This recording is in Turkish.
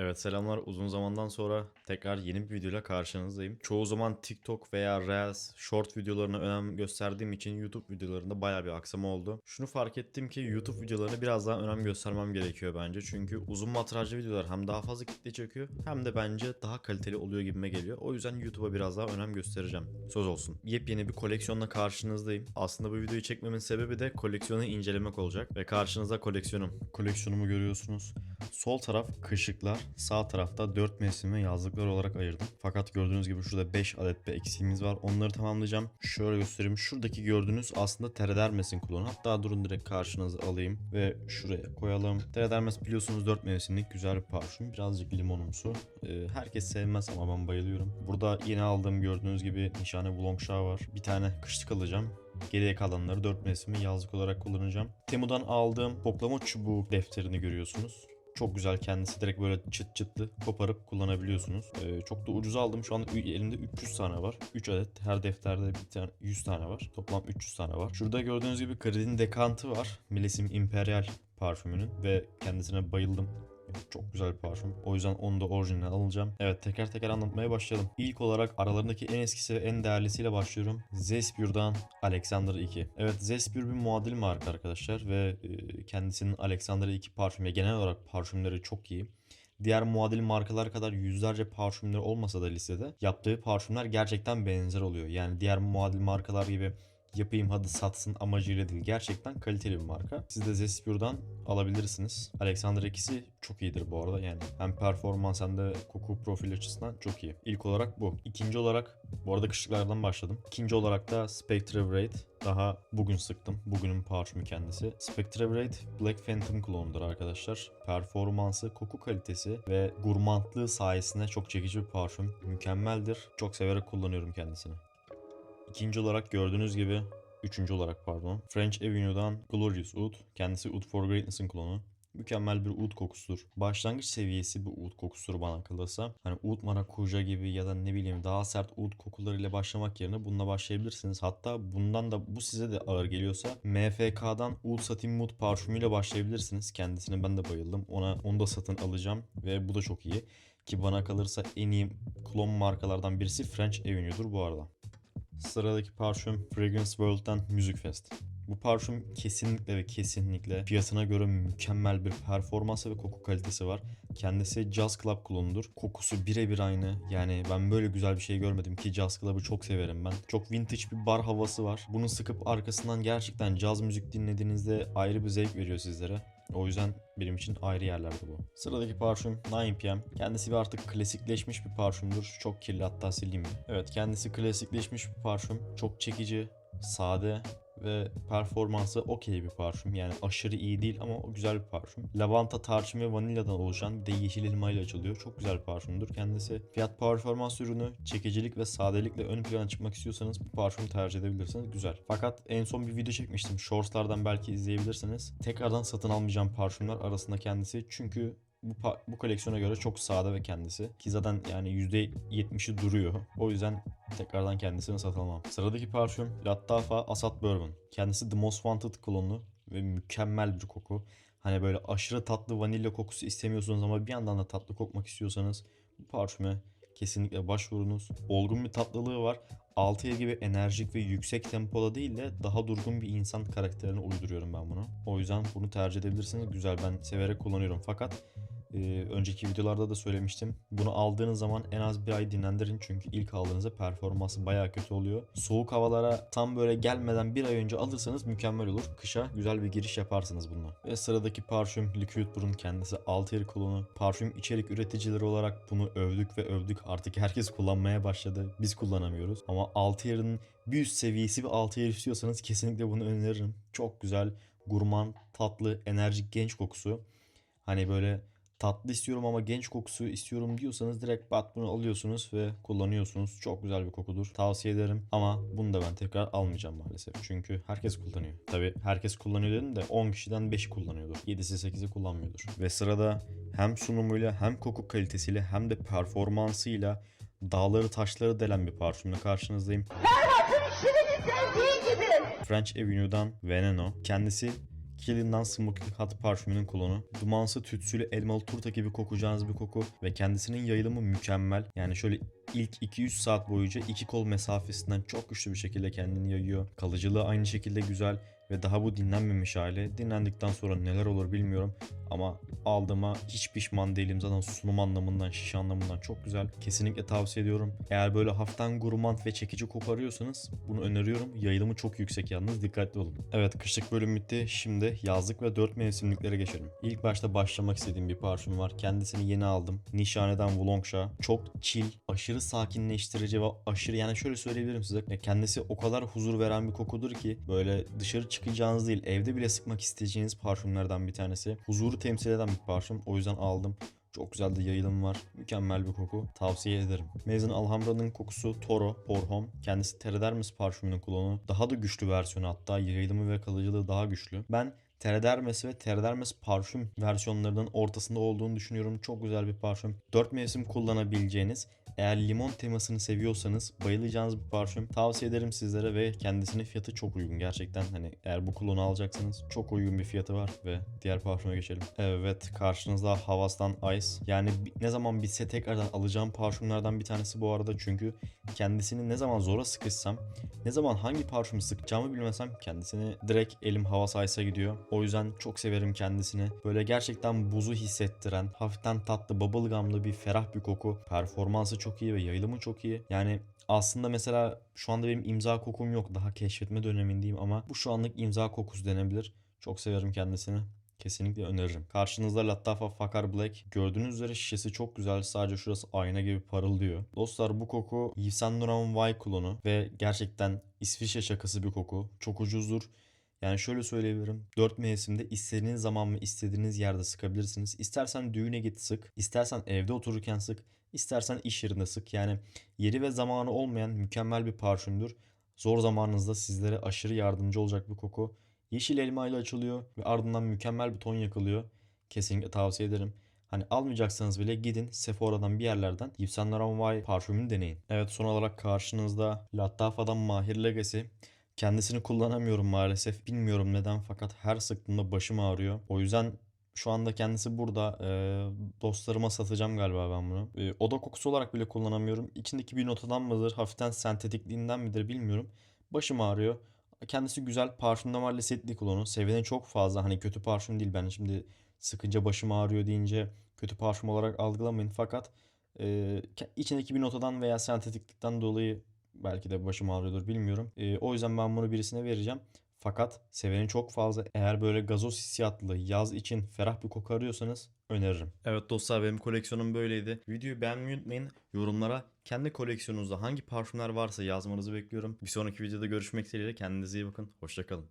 Evet selamlar. Uzun zamandan sonra tekrar yeni bir videoyla karşınızdayım. Çoğu zaman TikTok veya Reels, short videolarına önem gösterdiğim için YouTube videolarında baya bir aksama oldu. Şunu fark ettim ki YouTube videolarına biraz daha önem göstermem gerekiyor bence. Çünkü uzun metrajlı videolar hem daha fazla kitle çekiyor hem de bence daha kaliteli oluyor gibime geliyor. O yüzden YouTube'a biraz daha önem göstereceğim. Söz olsun. Yepyeni bir koleksiyonla karşınızdayım. Aslında bu videoyu çekmemin sebebi de koleksiyonu incelemek olacak. Ve karşınızda koleksiyonum. Koleksiyonumu görüyorsunuz. Sol taraf kışıklar, sağ tarafta 4 mevsime yazlıklar olarak ayırdım. Fakat gördüğünüz gibi şurada 5 adet bir eksiğimiz var. Onları tamamlayacağım. Şöyle göstereyim. Şuradaki gördüğünüz aslında Teredermes'in klonu. Hatta durun direkt karşınıza alayım ve şuraya koyalım. Teredermes biliyorsunuz 4 mevsimlik güzel bir parfüm. Birazcık limonumsu. Ee, herkes sevmez ama ben bayılıyorum. Burada yeni aldığım gördüğünüz gibi nişane Wulong Shao var. Bir tane kışlık alacağım. Geriye kalanları 4 mevsimi yazlık olarak kullanacağım. Temu'dan aldığım koklama çubuğu defterini görüyorsunuz. Çok güzel kendisi direkt böyle çıt çıtlı koparıp kullanabiliyorsunuz. Ee, çok da ucuz aldım. Şu anda elimde 300 tane var. 3 adet her defterde bir tane 100 tane var. Toplam 300 tane var. Şurada gördüğünüz gibi Kredin Dekantı var. Millesim Imperial parfümünün ve kendisine bayıldım. Çok güzel bir parfüm. O yüzden onu da orijinal alacağım. Evet teker teker anlatmaya başlayalım. İlk olarak aralarındaki en eskisi ve en değerlisiyle başlıyorum. Zespür'dan Alexander 2. Evet Zespür bir muadil marka arkadaşlar ve e, kendisinin Alexander 2 parfümü genel olarak parfümleri çok iyi. Diğer muadil markalar kadar yüzlerce parfümleri olmasa da listede yaptığı parfümler gerçekten benzer oluyor. Yani diğer muadil markalar gibi yapayım hadi satsın amacıyla değil. Gerçekten kaliteli bir marka. Siz de Zespur'dan alabilirsiniz. Alexander ikisi çok iyidir bu arada. Yani hem performans hem de koku profil açısından çok iyi. İlk olarak bu. İkinci olarak bu arada kışlıklardan başladım. İkinci olarak da Spectre Braid. Daha bugün sıktım. Bugünün parfümü kendisi. Spectre Braid Black Phantom klonudur arkadaşlar. Performansı, koku kalitesi ve gurmantlığı sayesinde çok çekici bir parfüm. Mükemmeldir. Çok severek kullanıyorum kendisini. İkinci olarak gördüğünüz gibi Üçüncü olarak pardon. French Avenue'dan Glorious Oud. Kendisi Oud for Greatness'ın klonu. Mükemmel bir oud kokusudur. Başlangıç seviyesi bu oud kokusudur bana kalırsa. Hani oud marakuja gibi ya da ne bileyim daha sert oud kokularıyla başlamak yerine bununla başlayabilirsiniz. Hatta bundan da bu size de ağır geliyorsa MFK'dan Oud Satin Mood parfümüyle başlayabilirsiniz. Kendisine ben de bayıldım. Ona onu da satın alacağım ve bu da çok iyi. Ki bana kalırsa en iyi klon markalardan birisi French Avenue'dur bu arada. Sıradaki parfüm Fragrance World'dan Music Fest. Bu parfüm kesinlikle ve kesinlikle fiyatına göre mükemmel bir performansı ve koku kalitesi var. Kendisi Jazz Club klonudur. Kokusu birebir aynı. Yani ben böyle güzel bir şey görmedim ki Jazz Club'ı çok severim ben. Çok vintage bir bar havası var. Bunu sıkıp arkasından gerçekten caz müzik dinlediğinizde ayrı bir zevk veriyor sizlere. O yüzden benim için ayrı yerlerde bu. Sıradaki parfüm 9pm. Kendisi bir artık klasikleşmiş bir parfümdür. Çok kirli hatta sileyim mi? Evet kendisi klasikleşmiş bir parfüm. Çok çekici, sade ve performansı okey bir parfüm. Yani aşırı iyi değil ama güzel bir parfüm. Lavanta, tarçın ve vanilyadan oluşan bir de yeşil elma ile açılıyor. Çok güzel bir parfümdür kendisi. Fiyat performans ürünü, çekicilik ve sadelikle ön plana çıkmak istiyorsanız bu parfümü tercih edebilirsiniz. Güzel. Fakat en son bir video çekmiştim. Shortslardan belki izleyebilirsiniz. Tekrardan satın almayacağım parfümler arasında kendisi. Çünkü bu, bu koleksiyona göre çok sade ve kendisi. Ki zaten yani %70'i duruyor. O yüzden tekrardan kendisini satamam. Sıradaki parfüm Lattafa Asat Bourbon. Kendisi The Most Wanted klonu ve mükemmel bir koku. Hani böyle aşırı tatlı vanilya kokusu istemiyorsunuz ama bir yandan da tatlı kokmak istiyorsanız bu parfüme kesinlikle başvurunuz. Olgun bir tatlılığı var. 6 yıl gibi enerjik ve yüksek tempoda değil de daha durgun bir insan karakterine uyduruyorum ben bunu. O yüzden bunu tercih edebilirsiniz. Güzel ben severek kullanıyorum. Fakat ee, önceki videolarda da söylemiştim. Bunu aldığınız zaman en az bir ay dinlendirin çünkü ilk aldığınızda performansı baya kötü oluyor. Soğuk havalara tam böyle gelmeden bir ay önce alırsanız mükemmel olur. Kışa güzel bir giriş yaparsınız bununla. Ve sıradaki parfüm Liquid Burun kendisi Altair klonu. Parfüm içerik üreticileri olarak bunu övdük ve övdük. Artık herkes kullanmaya başladı. Biz kullanamıyoruz. Ama Altair'in bir üst seviyesi bir Altair istiyorsanız kesinlikle bunu öneririm. Çok güzel, gurman, tatlı, enerjik genç kokusu. Hani böyle tatlı istiyorum ama genç kokusu istiyorum diyorsanız direkt bat bunu alıyorsunuz ve kullanıyorsunuz. Çok güzel bir kokudur. Tavsiye ederim ama bunu da ben tekrar almayacağım maalesef. Çünkü herkes kullanıyor. Tabi herkes kullanıyor dedim de 10 kişiden 5'i kullanıyordur. 7'si 8'i kullanmıyordur. Ve sırada hem sunumuyla hem koku kalitesiyle hem de performansıyla dağları taşları delen bir parfümle karşınızdayım. French Avenue'dan Veneno. Kendisi Killian'dan Smoking Hot parfümünün klonu. Dumansı tütsülü elmalı turta gibi kokacağınız bir koku ve kendisinin yayılımı mükemmel. Yani şöyle ilk 2-3 saat boyunca iki kol mesafesinden çok güçlü bir şekilde kendini yayıyor. Kalıcılığı aynı şekilde güzel ve daha bu dinlenmemiş hali. Dinlendikten sonra neler olur bilmiyorum ama aldığıma hiç pişman değilim. Zaten sunum anlamından, şiş anlamından çok güzel. Kesinlikle tavsiye ediyorum. Eğer böyle hafiften gurmand ve çekici koku arıyorsanız bunu öneriyorum. Yayılımı çok yüksek yalnız dikkatli olun. Evet kışlık bölüm bitti. Şimdi yazlık ve 4 mevsimliklere geçelim. İlk başta başlamak istediğim bir parfüm var. Kendisini yeni aldım. Nişane'den Wulongşa. Çok chill, aşırı sakinleştirici ve aşırı yani şöyle söyleyebilirim size. Kendisi o kadar huzur veren bir kokudur ki böyle dışarı çıkacağınız değil evde bile sıkmak isteyeceğiniz parfümlerden bir tanesi. Huzuru temsil eden bir parfüm. O yüzden aldım. Çok güzel de yayılım var. Mükemmel bir koku. Tavsiye ederim. Maison Alhambra'nın kokusu Toro Porhom. Kendisi Teredermis parfümünün klonu. Daha da güçlü versiyonu hatta yayılımı ve kalıcılığı daha güçlü. Ben Teredermes ve Teredermes parfüm versiyonlarının ortasında olduğunu düşünüyorum. Çok güzel bir parfüm. 4 mevsim kullanabileceğiniz eğer limon temasını seviyorsanız bayılacağınız bir parfüm. Tavsiye ederim sizlere ve kendisinin fiyatı çok uygun. Gerçekten hani eğer bu klonu alacaksanız çok uygun bir fiyatı var ve diğer parfüme geçelim. Evet karşınızda Havas'tan Ice. Yani ne zaman bitse tekrardan alacağım parfümlerden bir tanesi bu arada. Çünkü kendisini ne zaman zora sıkışsam ne zaman hangi parfümü sıkacağımı bilmesem kendisini direkt elim Havas Ice'a gidiyor. O yüzden çok severim kendisini. Böyle gerçekten buzu hissettiren, hafiften tatlı, bubblegum'lı bir ferah bir koku. Performansı çok iyi ve yayılımı çok iyi. Yani aslında mesela şu anda benim imza kokum yok. Daha keşfetme dönemindeyim ama bu şu anlık imza kokusu denebilir. Çok severim kendisini. Kesinlikle öneririm. Karşınızda Lattafa Fakar Black. Gördüğünüz üzere şişesi çok güzel. Sadece şurası ayna gibi parıldıyor. Dostlar bu koku Yves Saint Laurent Y klonu ve gerçekten İsviçre şakası bir koku. Çok ucuzdur. Yani şöyle söyleyebilirim. 4 mevsimde istediğiniz zaman ve istediğiniz yerde sıkabilirsiniz. İstersen düğüne git sık, istersen evde otururken sık, istersen iş yerinde sık. Yani yeri ve zamanı olmayan mükemmel bir parfümdür. Zor zamanınızda sizlere aşırı yardımcı olacak bir koku. Yeşil elma ile açılıyor ve ardından mükemmel bir ton yakılıyor. Kesinlikle tavsiye ederim. Hani almayacaksanız bile gidin Sephora'dan bir yerlerden Yves Saint Laurent Y parfümünü deneyin. Evet son olarak karşınızda Lattafa'dan Mahir Legacy. Kendisini kullanamıyorum maalesef. Bilmiyorum neden fakat her sıktığımda başım ağrıyor. O yüzden şu anda kendisi burada. Ee, dostlarıma satacağım galiba ben bunu. Ee, oda kokusu olarak bile kullanamıyorum. İçindeki bir notadan mıdır, hafiften sentetikliğinden midir bilmiyorum. Başım ağrıyor. Kendisi güzel. Parfümden Lisetli klonu. Seveni çok fazla. Hani kötü parfüm değil. Ben şimdi sıkınca başım ağrıyor deyince kötü parfüm olarak algılamayın. Fakat e, içindeki bir notadan veya sentetiklikten dolayı belki de başım ağrıyordur bilmiyorum. E, o yüzden ben bunu birisine vereceğim. Fakat seveni çok fazla. Eğer böyle gazoz hissiyatlı yaz için ferah bir koku arıyorsanız öneririm. Evet dostlar benim koleksiyonum böyleydi. Videoyu beğenmeyi unutmayın. Yorumlara kendi koleksiyonunuzda hangi parfümler varsa yazmanızı bekliyorum. Bir sonraki videoda görüşmek dileğiyle kendinize iyi bakın. Hoşçakalın.